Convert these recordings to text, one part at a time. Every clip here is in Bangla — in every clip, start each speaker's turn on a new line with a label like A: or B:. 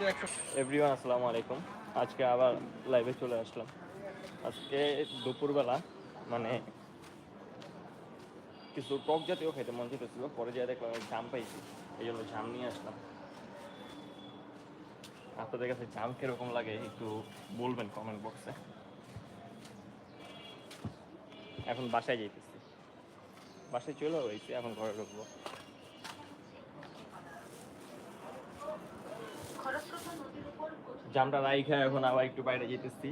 A: এভরিওয়ান আসসালামু আলাইকুম। আজকে আবার লাইভে চলে আসলাম। আজকে দুপুরবেলা মানে কিছু টক জাতীয় খাইতে মন চেতেছিল পরে যা দেখলাম আমি জাম পাইছি এই জন্য জাম নিয়ে আসলাম। আপনাদের কাছে জাম কীরকম লাগে একটু বলবেন কমেন্ট বক্সে এখন বাসায় যাইতেছি। বাসায় চলে হয়েছে এখন ঘরে ঢুকবো। জামটা রাইখা এখন আবার একটু বাইরে যেতেছি।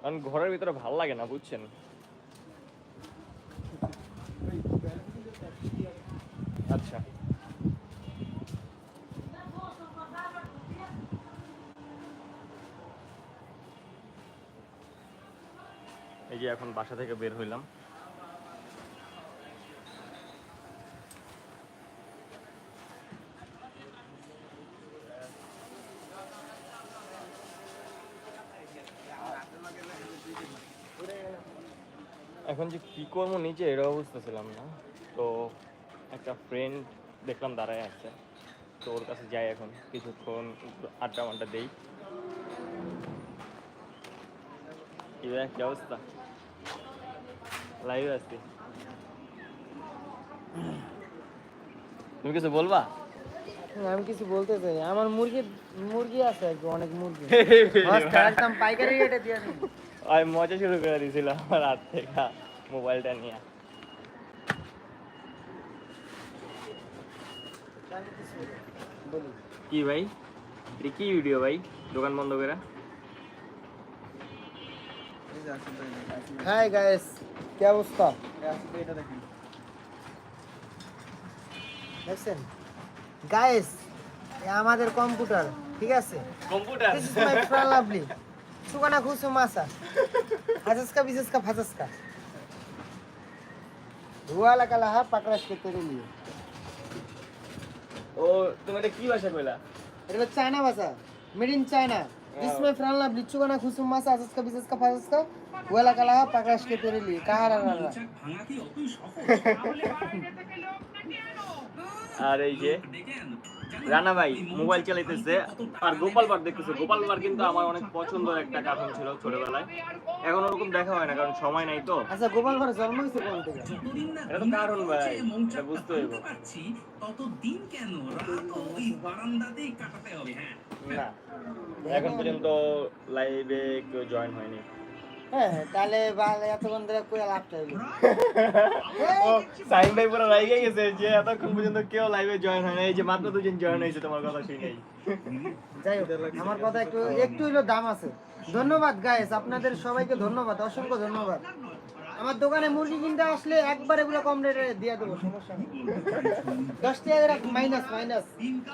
A: কারণ ঘরের ভিতরে ভালো লাগে না, বুঝছেন? আচ্ছা। এই যে এখন বাসা থেকে বের হইলাম। এখন যে কি করব নিচে এটাও বুঝতেছিলাম না। তো একটা ফ্রেন্ড দেখলাম দাঁড়ায় আছে তো ওর কাছে যাই এখন। কিছুক্ষণ আড্ডা মাড্ডা দেই। কি কি অবস্থা? লাইভ আসছি তুমি কিছু বলবা?
B: আমি কিছু বলতে চাই আমার মুরগি মুরগি আছে আর কি, অনেক মুরগি। একদম পাইকারি রেটে দিয়ে
A: আমি মজা শুরু করে দিয়েছিল আমার হাত থেকে মোবাইলটা নিয়ে কি ভাই এটা কি ভিডিও ভাই দোকান বন্ধ করে।
B: হাই গাইস কি অবস্থা
C: এটা দেখেন
B: দেখছেন গাইস আমাদের কম্পিউটার ঠিক আছে
A: computer
B: this is my friend lovely सुगना खुश हो मासा हजस का विशेष का फजस का धुआ लगा लहा पकड़ास के तेरे लिए
A: ओ तुम्हारे की भाषा कोला अरे
B: बच्चा है। ना भाषा मेड इन चाइना जिसमें फ्रान ला का ना खुश हुआ मासा फाजस का बिजस का फाजस का हुआ लगा लहा पकड़ास के तेरे लिए। कहा रहा रहा
A: আর এই যে রানা ভাই মোবাইল চালাইতেছে। আর গোপাল বার দেখতেছে। গোপাল বার কিন্তু আমার অনেক পছন্দের একটা কার্টুন ছিল ছোটবেলায়। এখন ওরকম দেখা হয় না কারণ সময় নাই তো।
B: আচ্ছা গোপাল ঘরে জন্ম হয়েছে কোন থেকে
A: এটা তো কারণ ভাই এটা বুঝতে হইব।
D: ততদিন কেন রাত ওই বারান্দাতেই কাটাতে হবে হ্যাঁ?
A: না এখন পর্যন্ত লাইভে কেউ জয়েন হয়নি।
B: হ্যাঁ হ্যাঁ, তাহলে বাল এতক্ষণ ধরে কই লাভটা হইল।
A: ও সাইন ভাই পুরো রাইগে গেছে যে এতক্ষণ পর্যন্ত কেউ লাইভে জয়েন হয় না এই যে মাত্র দুজন জয়েন হয়েছে তোমার কথা শুনেই
B: যাই হোক আমার কথা একটু একটু হইল দাম আছে। ধন্যবাদ গাইস আপনাদের সবাইকে ধন্যবাদ অসংখ্য ধন্যবাদ। আমার দোকানে মুরগি কিনতে আসলে একবার এগুলো কম রেটে দিয়ে দেবো, সমস্যা দশ টাকা করে মাইনাস মাইনাস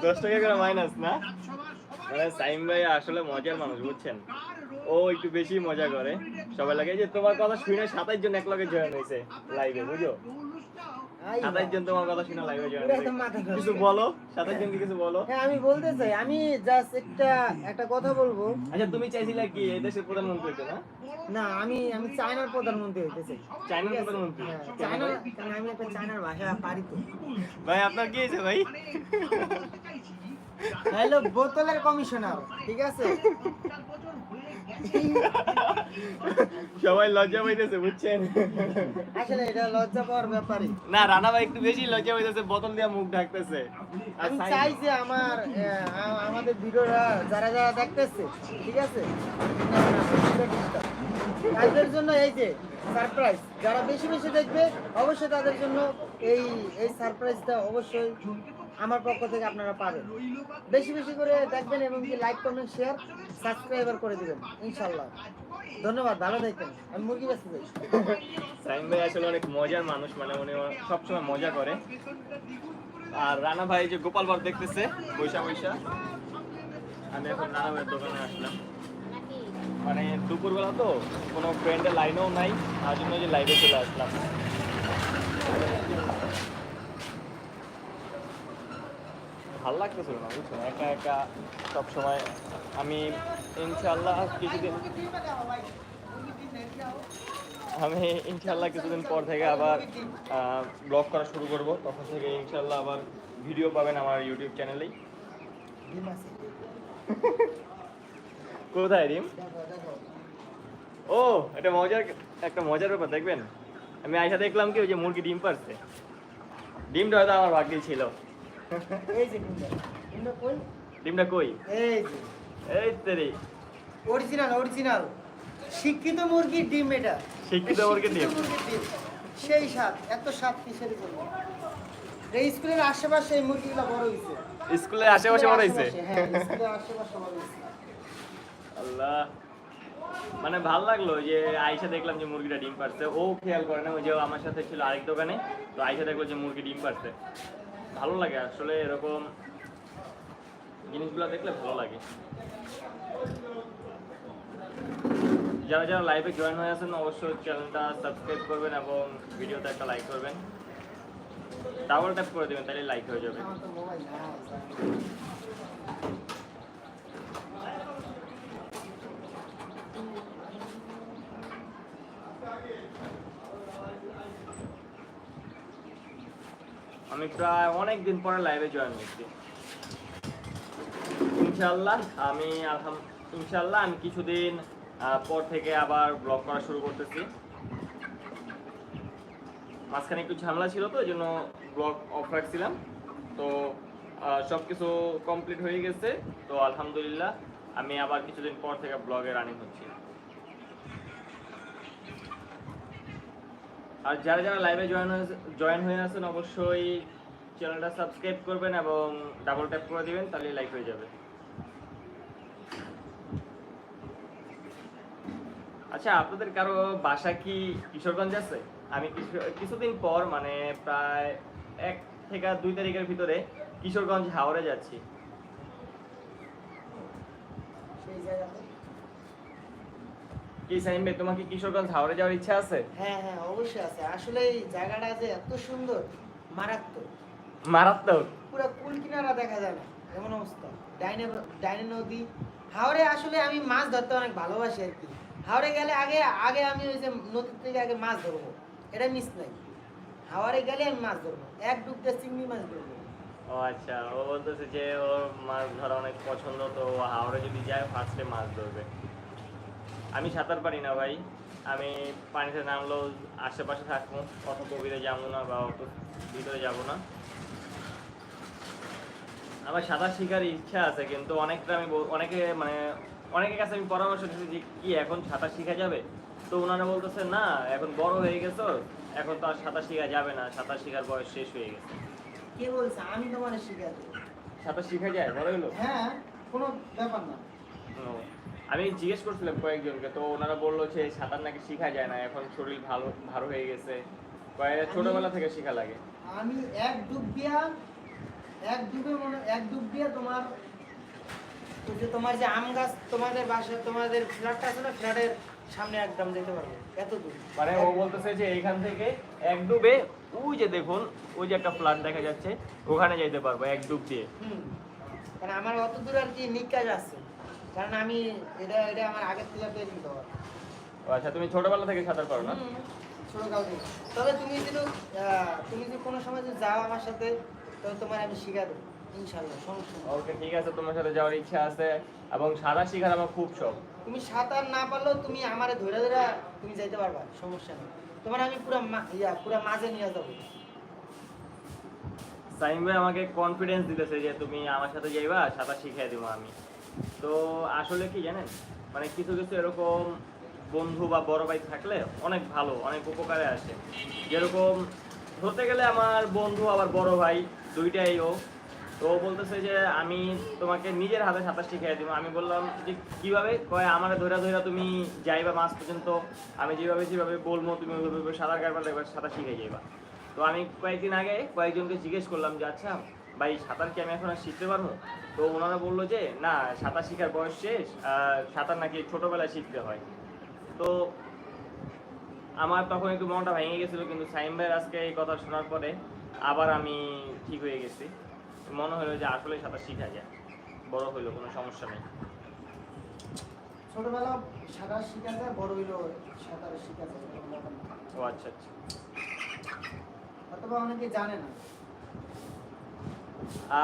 A: দশ টাকা করে মাইনাস না? মানে সাইম ভাই আসলে মজার মানুষ, বুঝছেন? ও একটু বেশি মজা করে। সবাই লাগে যে তোমার কথা শুনে সাতাইশ জন এক লগে জয়েন হয়েছে লাইভে বুঝো? সাতাইশ জন তোমার কথা শুনে লাইভে জয়েন হয়েছে
B: একদম মাথা খারাপ।
A: কিছু বলো সাতাইশ জনকে কিছু বলো।
B: হ্যাঁ আমি বলতে চাই আমি জাস্ট একটা একটা কথা বলব।
A: আচ্ছা তুমি চাইছিলে কি এই দেশের প্রধানমন্ত্রী না?
B: না আমি আমি চায়নার প্রধানমন্ত্রী চাই।
A: প্রধানমন্ত্রী?
B: হ্যাঁ, চায়না কারণ আমি একটা চায়নার ভাষা পারি তো।
A: ভাই আপনার কি হয়েছে ভাই?
B: হ্যালো বোতলের কমিশনার ঠিক আছে?
A: সবাই লজ্জা পাইতেছে বুঝছেন?
B: আসলে এটা লজ্জা পাওয়ার ব্যাপারই।
A: না রানা ভাই একটু বেশি লজ্জা পাইতেছে বোতল দিয়ে মুখ ঢাকতেছে।
B: আমি চাই যে আমার আমাদের ভিডিওটা যারা যারা দেখতেছে ঠিক আছে? তাদের জন্য এই যে সারপ্রাইজ যারা বেশি বেশি দেখবে, অবশ্যই তাদের জন্য এই এই সারপ্রাইজটা অবশ্যই আমার পক্ষ থেকে আপনারা পাবেন। বেশি বেশি করে দেখবেন এবং কি লাইক কমেন্ট শেয়ার সাবস্ক্রাইবার করে দিবেন ইনশাল্লাহ ধন্যবাদ, ভালো থাকবেন। আমি মুরগি বেঁচতে যাই।
A: সাইম ভাই আসলে অনেক মজার মানুষ মানে উনি সবসময় মজা করে। আর রানা ভাই যে গোপাল বার দেখতেছে, বৈশা বৈশা। আমি এখন রানা ভাইয়ের দোকানে আসলাম। মানে দুপুরবেলা তো কোনো ফ্রেন্ডের লাইনেও নাই তার জন্য যে লাইভে চলে আসলাম। ভালো লাগতেছিল না বুঝছ একা একা সব সময় আমি ইনশাল্লাহ কিছুদিন আমি ইনশাল্লাহ কিছুদিন পর থেকে আবার ব্লগ করা শুরু করব। তখন থেকে ইনশাল্লাহ আবার ভিডিও পাবেন আমার ইউটিউব চ্যানেলেই কোথায়
B: দেখো
A: ও এটা মজার একটা মজার ব্যাপার দেখবেন? আমি আইসা দেখলাম কি ওই যে মুরগি ডিম পারছে। ডিমটা হয়তো আমার ভাগ্যে ছিল।
B: এই যে ডিমটা। ডিমটা কই?
A: ডিমটা কই?
B: এই যে।
A: এই তেরি
B: অরিজিনাল অরিজিনাল শিক্ষিত মুরগির ডিম এটা।
A: শিক্ষিত মুরগির ডিম।
B: সেই স্বাদ এত স্বাদ কিসের জন্য? এই স্কুলের আশেপাশে এই মুরগিগুলো বড় হয়েছে
A: স্কুলের আশেপাশে বানাইছে
B: হ্যাঁ স্কুলের আশেপাশে বড় হয়েছে
A: আল্লাহ। মানে ভালো লাগল যে আইসা দেখলাম যে মুরগিটা ডিম পারছে ও খেয়াল করে না, ওই যে আমার সাথে ছিল আরেক দোকানে, তো আইসা দেখল যে মুরগি ডিম পারছে ভালো লাগে, আসলে এরকম জিনিসগুলো দেখলে ভালো লাগে। যারা যারা লাইভে জয়েন হয়ে আছেন, অবশ্যই চ্যানেলটা সাবস্ক্রাইব করবেন এবং ভিডিওতে একটা লাইক করবেন। ডাবল ট্যাপ করে দেবেন, তাহলে লাইক হয়ে যাবে
B: আমার তো মোবাইল নাই
A: আমি প্রায় অনেক দিন পরে লাইভে জয়েন হয়েছি। ইনশাল্লাহ আমি আলহাম ইনশাল্লাহ আমি কিছুদিন পর থেকে আবার ব্লগ করা শুরু করতেছি। মাঝখানে একটু ঝামেলা ছিল তো এই জন্য ব্লগ অফ রাখছিলাম। তো সব কিছু কমপ্লিট হয়ে গেছে। তো আলহামদুলিল্লাহ, আমি আবার কিছুদিন পর থেকে ব্লগে রানিং হচ্ছি। আর যারা যারা লাইভে জয়েন জয়েন হয়ে আছেন, অবশ্যই চ্যানেলটা সাবস্ক্রাইব করবেন এবং ডাবল ট্যাপ করে দিবেন তাহলে লাইক হয়ে যাবে। আচ্ছা আপনাদের কারও বাসা কি কিশোরগঞ্জ আছে? আমি কিছু- কিছুদিন পর মানে প্রায় এক থেকে দুই তারিখের ভিতরে কিশোরগঞ্জ হাওড়ে যাচ্ছি
B: সেই জায়গাতে
A: কি সাইম ভাই তোমার কি কিশোরগঞ্জ হাওড়ে যাওয়ার ইচ্ছা আছে?
B: হ্যাঁ হ্যাঁ অবশ্যই আছে। আসলে এই জায়গাটা যে এত সুন্দর মারাত্মক।
A: মারাত্মক?
B: পুরো কুল কিনারা দেখা যায় না এমন অবস্থা। ডাইনে ডাইনে নদী। হাওড়ে আসলে আমি মাছ ধরতে অনেক ভালোবাসি আর কি। হাওড়ে গেলে আগে আগে আমি ওই যে নদীর থেকে আগে মাছ ধরবো। এটা মিস নাই। হাওড়ে গেলে আমি মাছ ধরবো। এক ডুবতে চিংড়ি মাছ ধরবো।
A: ও আচ্ছা ও বলতেছে যে ওর মাছ ধরা অনেক পছন্দ তো হাওড়ে যদি যায় ফার্স্টে মাছ ধরবে। আমি সাঁতার পারি না ভাই। আমি পানিতে নামলেও আশেপাশে থাকব অত গভীরে যাব না বা অত ভিতরে যাব না। আমার সাঁতার শেখার ইচ্ছা আছে কিন্তু অনেকটা আমি অনেকে মানে অনেকের কাছে আমি পরামর্শ দিচ্ছি যে কি এখন সাঁতার শেখা যাবে? তো ওনারা বলতেছে না এখন বড় হয়ে গেছো এখন তো আর সাঁতার শেখা যাবে না সাঁতার শেখার বয়স শেষ হয়ে গেছে।
B: কে বলছে? আমি তোমার শিখাতে
A: সাঁতার শেখা যায়? বড় হলো
B: হ্যাঁ কোনো ব্যাপার না।
A: আমি জিজ্ঞেস করছিলাম কয়েকজনকে তো ওনারা বলল যে সাঁতার নাকি শেখা যায় না এখন শরীর ভালো ভালো হয়ে গেছে। কয়েক ছোটবেলা থেকে শেখা লাগে।
B: আমি এক ডুব দিয়া এক ডুবে মনে এক ডুব দিয়া তোমার যে তোমার যে আম গাছ তোমাদের বাসা তোমাদের ফ্ল্যাটটা আছে না ফ্ল্যাটের সামনে একদম যেতে পারব। এত দূর।
A: মানে ও বলতেছে যে এখান থেকে এক ডুবে ওই যে দেখুন ওই যে একটা ফ্ল্যাট দেখা যাচ্ছে ওখানে যেতে পারব এক ডুব দিয়ে।
B: হুম। কারণ আমার অত দূর আর কি নিকাজ আছে। কারণ আমি এটা এটা আমার আগের থেকে
A: আচ্ছা তুমি ছোটবেলা থেকে সাঁতার পারো না?
B: ছোটকাল থেকে তবে তুমি যদি তুমি যদি কোনো সময় যদি যাও আমার সাথে তবে তোমার আমি শিখা দেবো সমস্যা।
A: ওকে ঠিক আছে তোমার সাথে যাওয়ার ইচ্ছা আছে এবং সাঁতার শেখার আমার খুব শখ।
B: তুমি সাঁতার না পারলেও তুমি আমারে ধরে ধরে তুমি যাইতে পারবা সমস্যা নেই। তোমার আমি পুরো ইয়া পুরো মাঝে নিয়ে যাব।
A: সাইম ভাই আমাকে কনফিডেন্স দিতেছে যে তুমি আমার সাথে যাইবা সাঁতার শিখিয়ে দিব আমি। তো আসলে কি জানেন? মানে কিছু কিছু এরকম বন্ধু বা বড় ভাই থাকলে অনেক ভালো, অনেক উপকারে আসে। যেরকম ধরতে গেলে আমার বন্ধু আবার বড় ভাই দুইটাই ও। তো বলতেছে যে, আমি তোমাকে নিজের হাতে সাঁতার শিখিয়ে দিব। আমি বললাম যে, কীভাবে? কয়, আমার ধরে ধরে তুমি যাইবা মাছ পর্যন্ত। আমি যেভাবে যেভাবে বলব, তুমি ওইভাবে সাঁতার কাটবা, দেখবা সাঁতার শিখে যাইবা। তো আমি কয়েকদিন আগে কয়েকজনকে জিজ্ঞেস করলাম যে আচ্ছা ভাই সাঁতার কি আমি এখন আর শিখতে পারব? তো ওনারা বলল যে না সাঁতার শেখার বয়স শেষ সাঁতার নাকি ছোটবেলায় শিখতে হয়। তো আমার তখন একটু মনটা ভেঙে গেছিল কিন্তু সাইম ভাইয়ের আজকে এই কথা শোনার পরে আবার আমি ঠিক হয়ে গেছি। মনে হলো যে আসলে সাঁতার শিখা যায়। বড় হইল কোনো সমস্যা নেই।
B: ছোটবেলা সাঁতার শিখা যায় বড় হইলেও সাঁতার শিখা যায়।
A: ও আচ্ছা আচ্ছা।
B: অথবা অনেকে জানে না।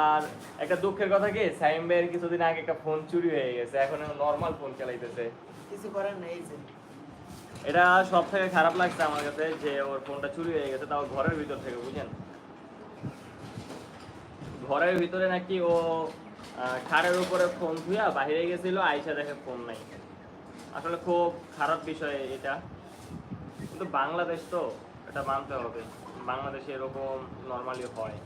A: আর একটা দুঃখের কথা কি? সাইম ভাইয়ের কিছুদিন আগে একটা ফোন চুরি হয়ে গেছে এখন নর্মাল ফোন চালাইতেছে।
B: কিছু করার নেই যে।
A: এটা সব থেকে খারাপ লাগছে আমার কাছে যে ওর ফোনটা চুরি হয়ে গেছে তাও ঘরের ভিতর থেকে বুঝেন ঘরের ভিতরে নাকি ও খাড়ের উপরে ফোন ধুয়া বাইরে গেছিল আইসা দেখে ফোন নাই। আসলে খুব খারাপ বিষয় এটা। কিন্তু বাংলাদেশ তো এটা মানতে হবে। বাংলাদেশে এরকম নর্মালি হয়।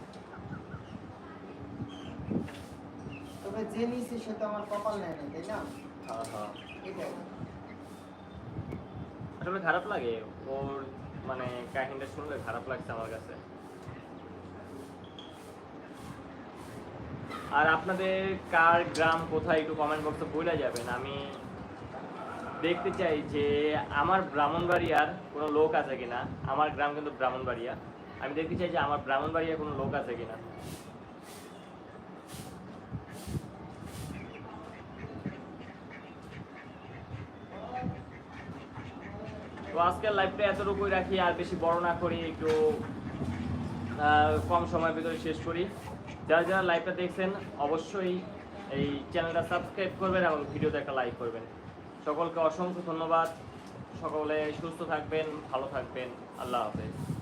B: তবে যে নিয়েছি সে তো আমার কপাল নেয় না তাই না? এটাই।
A: আসলে খারাপ লাগে ওর মানে কাহিনীটা শুনলে খারাপ লাগছে আমার কাছে। আর আপনাদের কার গ্রাম কোথায় একটু কমেন্ট বক্সে বলে যাবেন। আমি দেখতে চাই যে আমার ব্রাহ্মণবাড়িয়ার কোনো লোক আছে কিনা। আমার গ্রাম কিন্তু ব্রাহ্মণবাড়িয়া। আমি দেখতে চাই যে আমার ব্রাহ্মণবাড়িয়া কোনো লোক আছে কিনা। তো আজকের লাইভটা এতটুকুই রাখি, আর বেশি বড় না করি, একটু কম সময়ের ভিতরে শেষ করি। যারা যারা লাইভটা দেখছেন, অবশ্যই এই চ্যানেলটা সাবস্ক্রাইব করবেন এবং ভিডিওতে একটা লাইক করবেন। সকলকে অসংখ্য ধন্যবাদ। সকলে সুস্থ থাকবেন, ভালো থাকবেন। আল্লাহ হাফেজ।